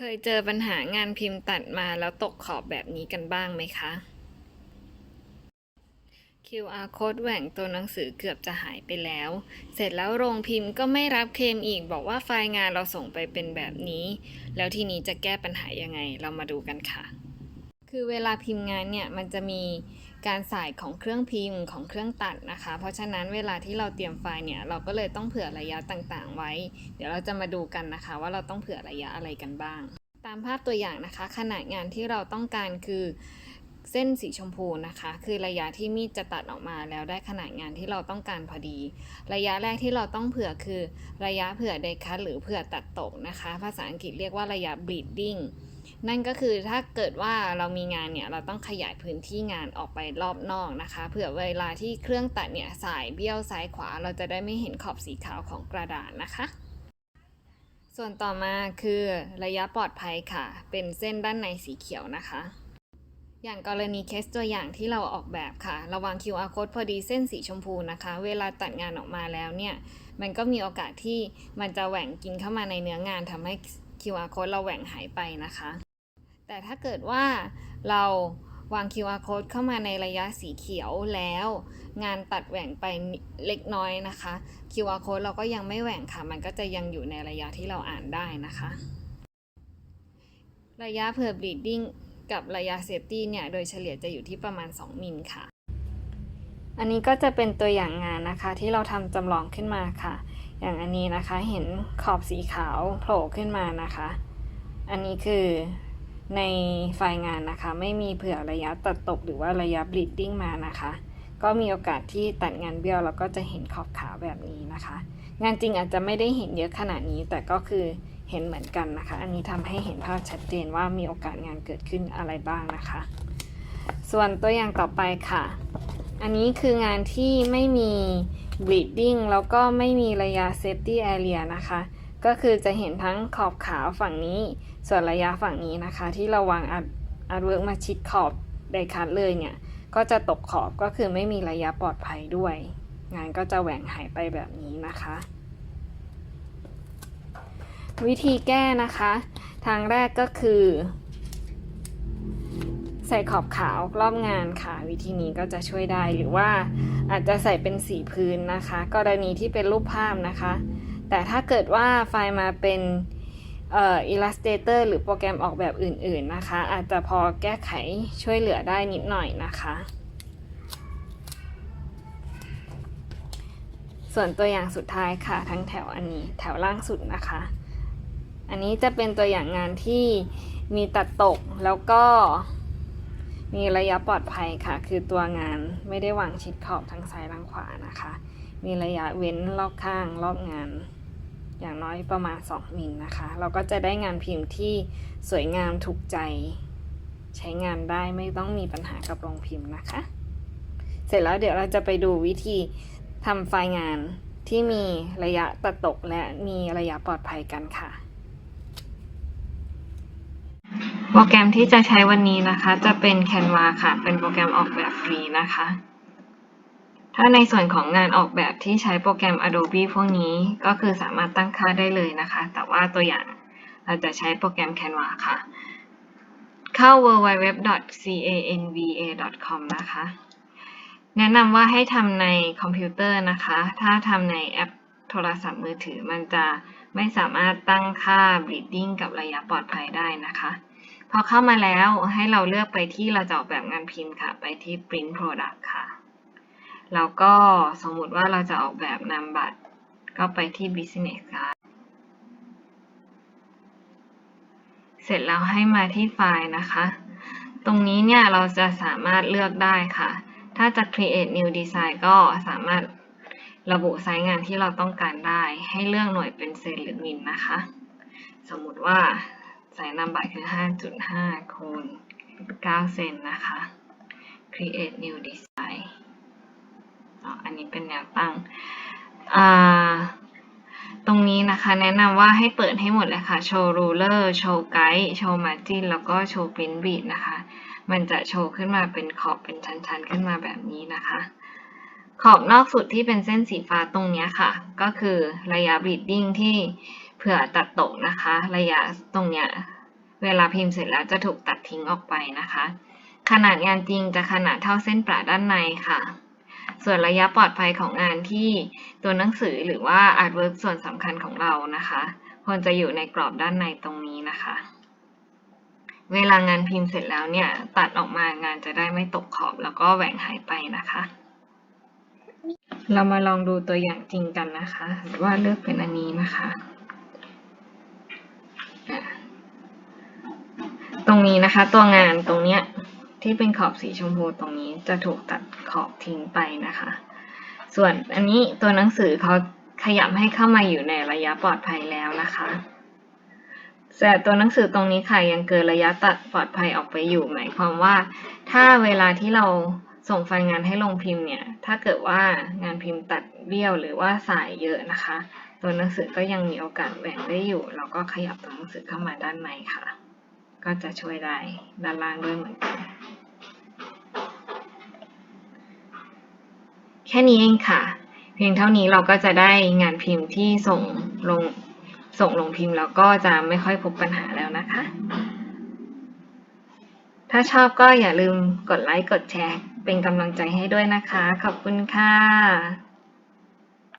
เคยเจอปัญหางานพิมพ์ตัดมาแล้วตกขอบแบบนี้กันบ้างไหมคะ QR code แหว่งตัวหนังสือเกือบจะหายไปแล้ว เสร็จแล้วโรงพิมพ์ก็ไม่รับเคลมอีกบอกว่าไฟล์งานเราส่งไปเป็นแบบนี้ แล้วทีนี้จะแก้ปัญหายังไง เรามาดูกันค่ะ คือเวลาพิมพ์งานเนี่ยมันจะมี การใส่ของเครื่องพิมพ์ของเครื่องตัดนะคะ เพราะฉะนั้นเวลาที่เราเตรียมไฟล์เนี่ยเราก็เลยต้องเผื่อระยะต่างๆ ไว้ เดี๋ยวเราจะมาดูกันนะคะ ว่าเราต้องเผื่อระยะอะไรกันบ้าง ตามภาพตัวอย่างนะคะ ขนาดงานที่เราต้องการคือเส้นสีชมพูนะคะ คือระยะที่มีดจะตัดออกมาแล้วได้ขนาดงานที่เราต้องการพอดี ระยะแรกที่เราต้องเผื่อคือระยะเผื่อเดคัตหรือเผื่อตัดตกนะคะ ภาษาอังกฤษเรียกว่าระยะ bleeding นั่นก็คือถ้าเกิดว่าเรามีงานเนี่ยเราต้องขยายพื้นที่งานออกไปรอบนอกนะคะ เผื่อเวลาที่เครื่องตัดเนี่ยสายเบี้ยวซ้ายขวา เราจะได้ไม่เห็นขอบสีขาวของกระดาษนะคะ ส่วนต่อมาคือระยะปลอดภัยค่ะ เป็นเส้นด้านในสีเขียวนะคะ อย่างกรณีเคสตัวอย่างที่เราออกแบบค่ะ ระวาง QR code พอดีเส้นสีชมพูนะคะ เวลาตัดงานออกมาแล้วเนี่ยมันก็มีโอกาสที่มันจะแหว่งกินเข้ามาในเนื้องานทำให้ QR code เราแหว่งหายไปนะคะ แต่ถ้าเกิดว่าเราวาง QR code เข้ามาในระยะสีเขียวแล้ว งานตัดแหว่งไปเล็กน้อยนะคะ QR code เราก็ยังไม่แหว่งค่ะ มันก็จะยังอยู่ในระยะที่เราอ่านได้นะคะ ระยะเผื่อ bleeding กับระยะ safety เนี่ย โดยเฉลี่ยจะอยู่ที่ประมาณ 2 มิลค่ะ อันนี้ก็จะเป็นตัวอย่างงานนะคะที่เราทำจำลองขึ้นมาค่ะ อย่างอันนี้นะคะเห็นขอบสีขาวโผล่ขึ้นมานะคะ อันนี้คือ ในไฟล์งานนะคะ ไม่มีเผื่อระยะตัดตกหรือว่าระยะ bleeding มานะคะ ก็มีโอกาสที่ตัดงานเบี้ยวแล้วก็จะเห็นขอบขาวแบบนี้นะคะ งานจริงอาจจะไม่ได้เห็นเยอะขนาดนี้ แต่ก็คือเห็นเหมือนกันนะคะ อันนี้ทำให้เห็นภาพชัดเจนว่ามีโอกาสงานเกิดขึ้นอะไรบ้างนะคะ ส่วนตัวอย่างต่อไปค่ะ อันนี้คืองานที่ไม่มี bleeding แล้วก็ไม่มีระยะ safety area นะคะ ก็คือจะเห็นทั้งขอบขาวฝั่งนี้ ส่วนระยะฝั่งนี้นะคะ ที่เราวางอาร์ตเวิร์กมาชิดขอบไดคัทเลยเนี่ย ก็จะตกขอบก็คือไม่มีระยะปลอดภัยด้วย งานก็จะแหว่งหายไปแบบนี้นะคะ วิธีแก้นะคะ ทางแรกก็คือ ใส่ขอบขาวรอบงานค่ะ วิธีนี้ก็จะช่วยได้หรือว่าอาจจะใส่เป็นสีพื้นนะคะ กรณีที่เป็นรูปภาพนะคะ แต่ถ้าเกิดว่าไฟล์มาเป็นเอ่อ Illustrator หรือโปรแกรมออกแบบอื่นๆนะคะ อาจจะพอแก้ไขช่วยเหลือได้นิดหน่อยนะคะ ส่วนตัวอย่างสุดท้ายค่ะ ทั้งแถวอันนี้แถวล่างสุดนะคะ อันนี้จะเป็นตัวอย่างงานที่มีตัดตกแล้วก็มีระยะปลอดภัยค่ะ คือตัวงานไม่ได้วางชิดขอบทั้งซ้ายทั้งขวานะคะ มีระยะเว้นรอบข้างรอบงาน อย่างน้อยประมาณ 2 มิลนะคะ เราก็จะได้งานพิมพ์ที่สวยงามถูกใจ ใช้งานได้ไม่ต้องมีปัญหากับโรงพิมพ์นะคะ เสร็จแล้วเดี๋ยวเราจะไปดูวิธีทำไฟล์งานที่มีระยะตัดตกและมีระยะปลอดภัยกันค่ะ โปรแกรมที่จะใช้วันนี้นะคะ จะเป็น Canva ค่ะ เป็นโปรแกรมออกแบบฟรีนะคะ ถ้าในส่วนของงานออกแบบที่ใช้โปรแกรม Adobe พวกนี้ก็คือสามารถตั้งค่าได้เลยนะคะ แต่ว่าตัวอย่างเราจะใช้โปรแกรม Canva ค่ะ เข้า www.canva.com นะคะ แนะนำว่าให้ทำในคอมพิวเตอร์นะคะ ถ้าทำในแอปโทรศัพท์มือถือมันจะไม่สามารถตั้งค่า bleeding กับระยะปลอดภัยได้นะคะ พอเข้ามาแล้วให้เราเลือกไปที่เราจะออกแบบงานพิมพ์ค่ะ ไปที่ print product ค่ะ แล้วก็สมมุติว่าเราจะออกแบบนามบัตร ก็ไปที่ business card เสร็จแล้วให้มาที่ไฟล์นะคะ ตรงนี้เนี่ยเราจะสามารถเลือกได้ค่ะ ถ้าจะ create new design ก็สามารถระบุไซส์งานที่เราต้องการได้ ให้เลือกหน่วยเป็นเซนหรือมิลนะคะ สมมุติว่าสายนามบัตรคือ 5.5คูณ9เซนนะคะ create new design นี้เป็นแนวตั้ง ตรงนี้นะคะแนะนำว่าให้เปิดให้หมดเลยค่ะ โชว์ ruler โชว์ guide โชว์ margin แล้วก็โชว์ print bead นะคะ มันจะโชว์ขึ้นมาเป็นขอบเป็นชั้นๆ ขึ้นมาแบบนี้นะคะ ขอบนอกสุดที่เป็นเส้นสีฟ้าตรงนี้ค่ะ ก็คือระยะ bleeding ที่เผื่อตัดตกนะคะ ระยะตรงเนี้ยเวลาพิมพ์เสร็จแล้วจะถูกตัดทิ้งออกไปนะคะ ขนาดงานจริงจะขนาดเท่าเส้นประด้านในค่ะ ส่วนระยะปลอดภัยของงานที่ตัวหนังสือหรือว่าอาร์ตเวิร์กส่วนสำคัญของเรานะคะควรจะอยู่ในกรอบด้านในตรงนี้นะคะ เวลางานพิมพ์เสร็จแล้วเนี่ยตัดออกมางานจะได้ไม่ตกขอบแล้วก็แหว่งหายไปนะคะ เรามาลองดูตัวอย่างจริงกันนะคะ ว่าเลือกเป็นอันนี้นะคะ ตรงนี้นะคะตัวงานตรงเนี้ย ที่เป็นขอบสีชมพูตรงนี้จะถูกตัดขอบทิ้งไปนะคะ ส่วนอันนี้ตัวหนังสือเขาขยับให้เข้ามาอยู่ในระยะปลอดภัยแล้วนะคะแต่ตัวหนังสือตรงนี้ค่ะยังเกินระยะตัดปลอดภัยออกไปอยู่ หมายความว่า ถ้าเวลาที่เราส่งไฟล์งานให้ลงพิมพ์เนี่ย ถ้าเกิดว่างานพิมพ์ตัดเบี้ยวหรือว่าสายเยอะนะคะ ตัวหนังสือก็ยังมีโอกาสแหว่งได้อยู่ เราก็ขยับตัวหนังสือเข้ามาด้านในค่ะ ก็จะช่วยได้ด้านล่างด้วยเหมือนกันแค่นี้เองค่ะ เพียงเท่านี้เราก็จะได้งานพิมพ์ที่ส่งลงส่งลงพิมพ์แล้วก็จะไม่ค่อยพบปัญหาแล้วนะคะ ถ้าชอบก็อย่าลืมกดไลค์กดแชร์ เป็นกำลังใจให้ด้วยนะคะ ขอบคุณค่ะ